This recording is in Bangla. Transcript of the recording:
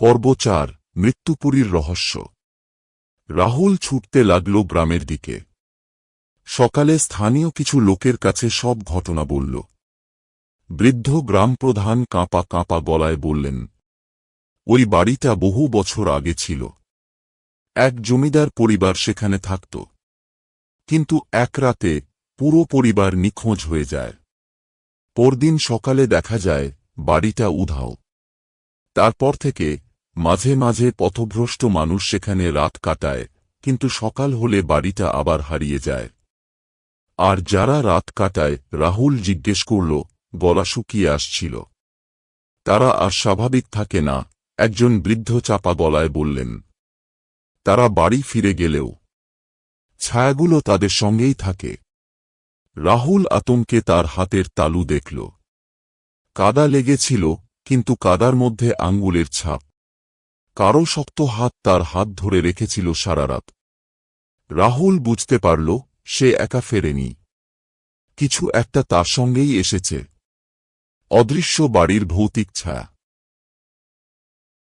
পর্ব চার, মৃত্যুপুরীর রহস্য। রাহুল ছুটতে লাগল গ্রামের দিকে। সকালে স্থানীয় কিছু লোকের কাছে সব ঘটনা বলল। বৃদ্ধ গ্রাম প্রধান কাঁপা কাঁপা গলায় বললেন, ওই বাড়িটা বহু বছর আগে ছিল। এক জমিদার পরিবার সেখানে থাকত। কিন্তু এক রাতে পুরো পরিবার নিখোঁজ হয়ে যায়। পরদিন সকালে দেখা যায় বাড়িটা উধাও। তারপর থেকে মাঝে মাঝে পথভ্রষ্ট মানুষ সেখানে রাত কাটায়, কিন্তু সকাল হলে বাড়িটা আবার হারিয়ে যায়। আর যারা রাত কাটায়, রাহুল জিজ্ঞেস করল, গলা শুকিয়ে আসছিল। তারা আর স্বাভাবিক থাকে না, একজন বৃদ্ধ চাপা গলায় বললেন, তারা বাড়ি ফিরে গেলেও ছায়াগুলো তাদের সঙ্গেই থাকে। রাহুল আতঙ্কে তার হাতের তালু দেখল। কাদা লেগেছিল, কিন্তু কাদার মধ্যে আঙ্গুলের ছাপ কারও শক্ত হাত তার হাত ধরে রেখেছিল সারা রাত। রাহুল বুঝতে পারল, সে একা ফেরেনি। কিছু একটা তার সঙ্গেই এসেছে। অদৃশ্য বাড়ির ভৌতিক ছায়া।